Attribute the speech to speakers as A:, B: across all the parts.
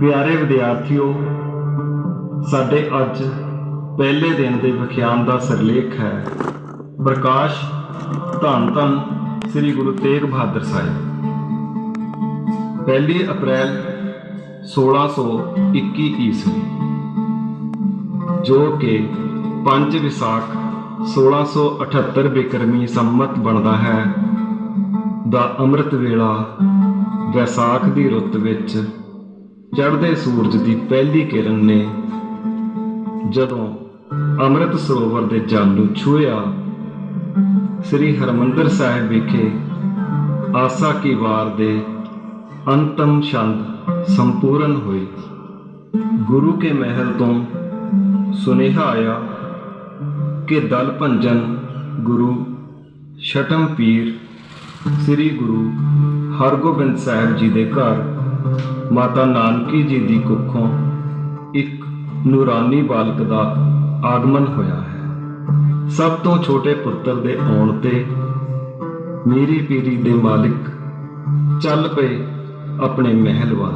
A: ਪਿਆਰੇ ਵਿਦਿਆਰਥੀਓ, ਸਾਡੇ ਅੱਜ ਪਹਿਲੇ ਦਿਨ ਦੇ ਵਿਖਿਆਨ ਦਾ ਸਿਰਲੇਖ ਹੈ। ਪ੍ਰਕਾਸ਼ ਧੰਨ ਧੰਨ ਸ੍ਰੀ ਗੁਰੂ ਤੇਗ ਬਹਾਦਰ ਸਾਹਿਬ। ਪਹਿਲੀ ਅਪ੍ਰੈਲ 1621 ਈਸਵੀ, ਜੋ ਕਿ 5 ਵਿਸਾਖ 1678 ਬਿਕਰਮੀ ਸੰਮਤ ਬਣਦਾ ਹੈ, ਦਾ ਅੰਮ੍ਰਿਤ ਵੇਲਾ ਵੈਸਾਖ ਦੀ ਰੁੱਤ ਵਿੱਚ ਚੜ੍ਹਦੇ ਸੂਰਜ ਦੀ ਪਹਿਲੀ ਕਿਰਨ ਨੇ ਜਦੋਂ ਅੰਮ੍ਰਿਤ ਸਰੋਵਰ ਦੇ ਜਲ ਨੂੰ ਛੂਹਿਆ, ਸ੍ਰੀ ਹਰਮੰਦਰ ਸਾਹਿਬ ਵਿਖੇ ਆਸਾ ਕੀ ਵਾਰ ਦੇ ਅੰਤਮ ਛੰਦ ਸੰਪੂਰਨ ਹੋਏ। ਗੁਰੂ ਕੇ ਮਹਿਲ ਤੋਂ ਸੁਨੇਹਾ ਆਇਆ ਕਿ ਦਲ ਭੰਜਨ ਗੁਰੂ ਛਟਮ ਪੀਰ ਸ੍ਰੀ ਗੁਰੂ ਹਰਗੋਬਿੰਦ ਸਾਹਿਬ ਜੀ ਦੇ ਘਰ ਮਾਤਾ ਨਾਨਕੀ ਜੀ ਦੀ ਕੁੱਖੋਂ ਇੱਕ ਨੂਰਾਨੀ ਬਾਲਕ ਦਾ ਆਗਮਨ ਹੋਇਆ ਹੈ। ਸਭ ਤੋਂ ਛੋਟੇ ਪੁੱਤਰ ਦੇ ਆਉਣ ਤੇ ਮੀਰੀ ਪੀਰੀ ਦੇ ਮਾਲਿਕ ਚੱਲ ਪਏ ਆਪਣੇ ਮਹਿਲ ਵੱਲ।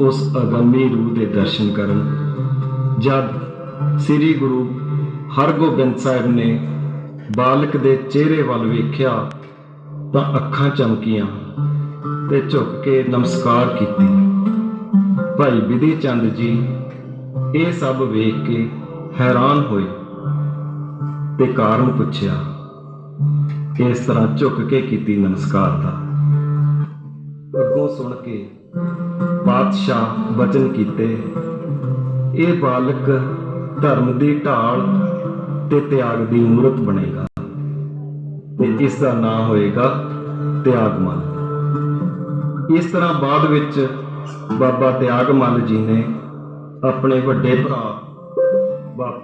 A: ਉਸ ਅਗੰਮੀ ਰੂਹ ਦੇ ਦਰਸ਼ਨ ਕਰਨ ਜਦ ਸ੍ਰੀ ਗੁਰੂ ਹਰਗੋਬਿੰਦ ਸਾਹਿਬ ਨੇ ਬਾਲਕ ਦੇ ਚਿਹਰੇ ਵੱਲ ਵੇਖਿਆ ਤਾਂ ਅੱਖਾਂ ਚਮਕੀਆਂ। ਤੇ ਝੁੱਕ ਕੇ ਨਮਸਕਾਰ ਕੀਤੀ। ਭਾਈ ਵਿਧੀ ਚੰਦ ਜੀ ਇਹ ਸਭ ਵੇਖ ਕੇ ਹੈਰਾਨ ਹੋਏ ਤੇ ਕਾਰਨ ਪੁੱਛਿਆ, ਇਸ ਤਰ੍ਹਾਂ ਝੁੱਕ ਕੇ ਕੀਤੀ ਨਮਸਕਾਰ ਦਾ। ਅੱਗੋਂ ਸੁਣ ਕੇ ਪਾਤਸ਼ਾਹ ਬਚਨ ਕੀਤੇ, ਇਹ ਬਾਲਕ ਧਰਮ ਦੀ ਢਾਲ ਤੇ ਤਿਆਗ ਦੀ ਮੂਰਤ ਬਣੇਗਾ ਤੇ ਇਸ ਦਾ ਨਾਮ ਹੋਏਗਾ ਤਿਆਗਮਲ ਇਸ ਤਰ੍ਹਾਂ ਬਾਅਦ ਵਿੱਚ ਬਾਬਾ ਤਿਆਗਮਲ ਜੀ ਨੇ ਆਪਣੇ ਵੱਡੇ ਭਰਾ ਬਾ-